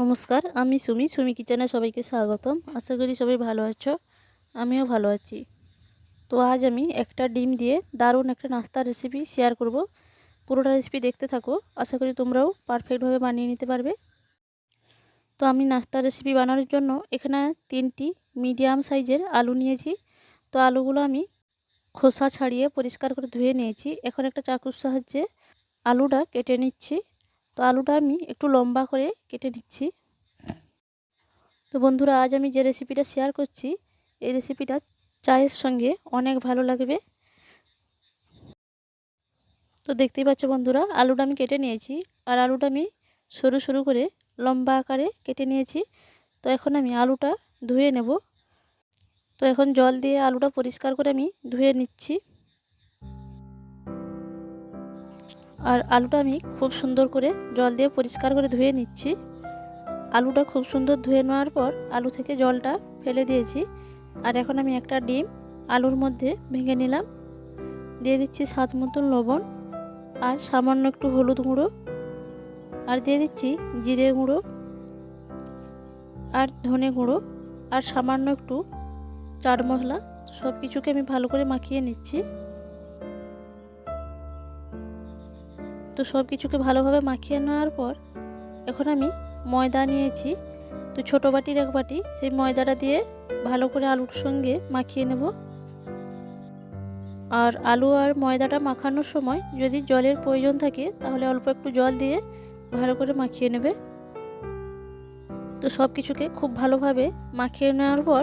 নমস্কার, আমি সুমি সুমি কিচেনে সবাইকে স্বাগতম। আশা করি সবাই ভালো আছো, আমিও ভালো আছি। তো আজ আমি একটা ডিম দিয়ে দারুণ একটা নাস্তার রেসিপি শেয়ার করব। পুরোটা রেসিপি দেখতে থাকো, আশা করি তোমরাও পারফেক্টভাবে বানিয়ে নিতে পারবে। তো আমি নাস্তার রেসিপি বানানোর জন্য এখানে তিনটি মিডিয়াম সাইজের আলু নিয়েছি। তো আলুগুলো আমি খোসা ছাড়িয়ে পরিষ্কার করে ধুয়ে নিয়েছি। এখন একটা চাকুর সাহায্যে আলুটা কেটে নিচ্ছি। তো আলুটা আমি একটু লম্বা করে কেটে নিচ্ছি। তো বন্ধুরা, আজ আমি যে রেসিপিটা শেয়ার করছি, এই রেসিপিটা চায়ের সঙ্গে অনেক ভালো লাগবে। তো দেখতেই পাচ্ছ বন্ধুরা, আলুটা আমি কেটে নিয়েছি আর আলুটা আমি সরু সরু করে লম্বা আকারে কেটে নিয়েছি। তো এখন আমি আলুটা ধুয়ে নেব। তো এখন জল দিয়ে আলুটা পরিষ্কার করে আমি ধুয়ে নিচ্ছি। আর আলুটা আমি খুব সুন্দর করে জল দিয়ে পরিষ্কার করে ধুয়ে নিচ্ছি। আলুটা খুব সুন্দর ধুয়ে নেওয়ার পর আলু থেকে জলটা ফেলে দিয়েছি। আর এখন আমি একটা ডিম আলুর মধ্যে ভেঙে নিলাম। দিয়ে দিচ্ছি স্বাদ মতন লবণ আর সামান্য একটু হলুদ গুঁড়ো। আর দিয়ে দিচ্ছি জিরে গুঁড়ো আর ধনে গুঁড়ো আর সামান্য একটু চাট মশলা। সব কিছুকে আমি ভালো করে মাখিয়ে নিচ্ছি। তো সব কিছুকে ভালোভাবে মাখিয়ে নেওয়ার পর এখন আমি ময়দা নিয়েছি। তো ছোটো বাটির এক বাটি, সেই ময়দাটা দিয়ে ভালো করে আলুর সঙ্গে মাখিয়ে নেব। আর আলু আর ময়দাটা মাখানোর সময় যদি জলের প্রয়োজন থাকে, তাহলে অল্প একটু জল দিয়ে ভালো করে মাখিয়ে নেবে। তো সব কিছুকে খুব ভালোভাবে মাখিয়ে নেওয়ার পর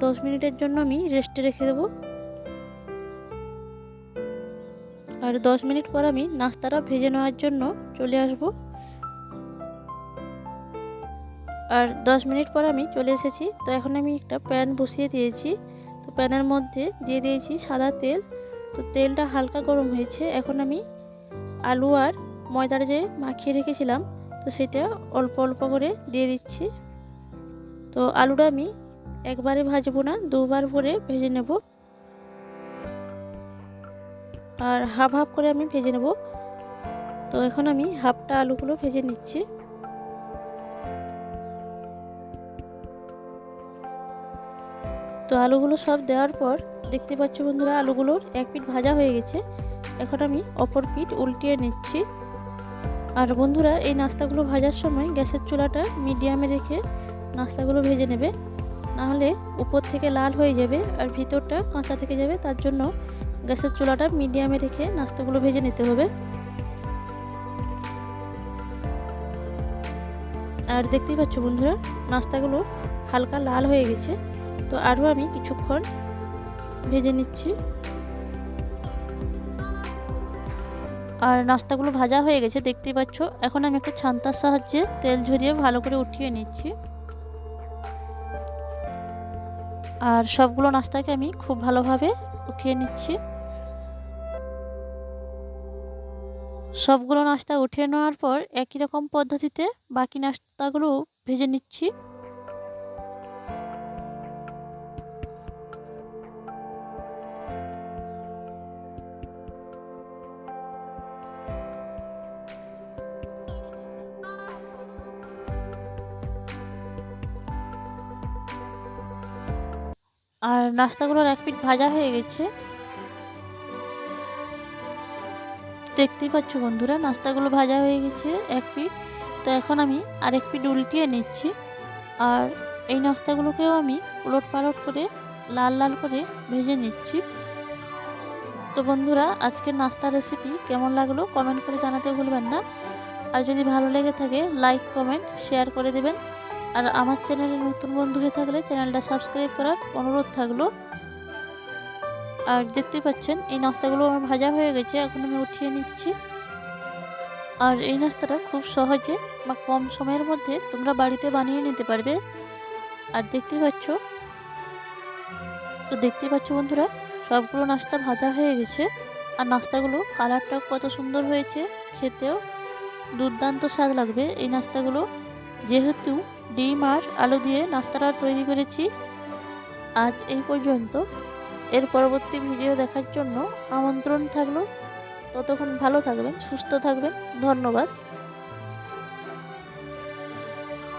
দশ মিনিটের জন্য আমি রেস্টে রেখে দেবো। আর দশ মিনিট পর আমি নাস্তাটা ভেজে নেওয়ার জন্য চলে আসব। আর দশ মিনিট পর আমি চলে এসেছি। তো এখন আমি একটা প্যান বসিয়ে দিয়েছি। তো প্যানের মধ্যে দিয়ে দিয়েছি সাদা তেল। তো তেলটা হালকা গরম হয়েছে। এখন আমি আলু আর ময়দার যে মাখিয়ে রেখেছিলাম, তো সেটা অল্প অল্প করে দিয়ে দিচ্ছি। তো আলুটা আমি একবারে ভাজবো না, দুবার করে ভেজে নেব। আর হাফ হাফ করে আমি ভেজে নেব। তো এখন আমি হাফটা আলুগুলো ভেজে নিচ্ছি। তো আলুগুলো সব দেওয়ার পর দেখতে পাচ্ছ বন্ধুরা, আলুগুলোর এক পিঠ ভাজা হয়ে গেছে। এখন আমি অপর পিঠ উল্টিয়ে নিচ্ছি। আর বন্ধুরা, এই নাস্তাগুলো ভাজার সময় গ্যাসের চুলাটা মিডিয়ামে রেখে নাস্তাগুলো ভেজে নেবে। নাহলে উপর থেকে লাল হয়ে যাবে আর ভিতরটা কাঁচা থেকে যাবে, তার জন্য গ্যাসের চুলাটা মিডিয়ামে রেখে নাস্তাগুলো ভেজে নিতে হবে। আর দেখতেই পাচ্ছ বন্ধুরা, নাস্তাগুলো হালকা লাল হয়ে গেছে। তো আরও আমি কিছুক্ষণ ভেজে নিচ্ছি। আর নাস্তাগুলো ভাজা হয়ে গেছে, দেখতেই পাচ্ছ। এখন আমি একটা ছান্তার সাহায্যে তেল ঝরিয়ে ভালো করে উঠিয়ে নিচ্ছি। আর সবগুলো নাস্তাকে আমি খুব ভালোভাবে উঠিয়ে নিচ্ছি। সবগুলো নাস্তা উঠিয়ে নেওয়ার পর একই রকম পদ্ধতিতে বাকি নাস্তাগুলো ভেজে নিচ্ছি। আর নাস্তাগুলোর এক পিঠ ভাজা হয়ে গেছে। দেখতেই পাচ্ছ বন্ধুরা, নাস্তাগুলো ভাজা হয়ে গেছে এক পিঠ। তো এখন আমি আরেক পিঠ উল্টিয়ে নিচ্ছি। আর এই নাস্তাগুলোকেও আমি উলট পালট করে লাল লাল করে ভেজে নিচ্ছি। তো বন্ধুরা, আজকের নাস্তার রেসিপি কেমন লাগল কমেন্ট করে জানাতে ভুলবেন না। আর যদি ভালো লেগে থাকে লাইক কমেন্ট শেয়ার করে দেবেন। আর আমার চ্যানেলে নতুন বন্ধু হয়ে থাকলে চ্যানেলটা সাবস্ক্রাইব করার অনুরোধ থাকল। আর দেখতে পাচ্ছেন, এই নাস্তাগুলো আমার ভাজা হয়ে গেছে, এখন আমি উঠিয়ে নিচ্ছি। আর এই নাস্তাটা খুব সহজে বা কম সময়ের মধ্যে তোমরা বাড়িতে বানিয়ে নিতে পারবে। আর দেখতে পাচ্ছ, তো দেখতে পাচ্ছ বন্ধুরা, সবগুলো নাস্তা ভাজা হয়ে গেছে। আর নাস্তাগুলো কালারটাও কত সুন্দর হয়েছে, খেতেও দুর্দান্ত স্বাদ লাগবে এই নাস্তাগুলো। যেহেতু ডিম আর আলু দিয়ে নাস্তাটা তৈরি করেছি, আজ এই পর্যন্ত। এর পরবর্তী ভিডিও দেখার জন্য আমন্ত্রণ থাকল। ততক্ষণ ভালো থাকবেন সুস্থ থাকবেন। ধন্যবাদ।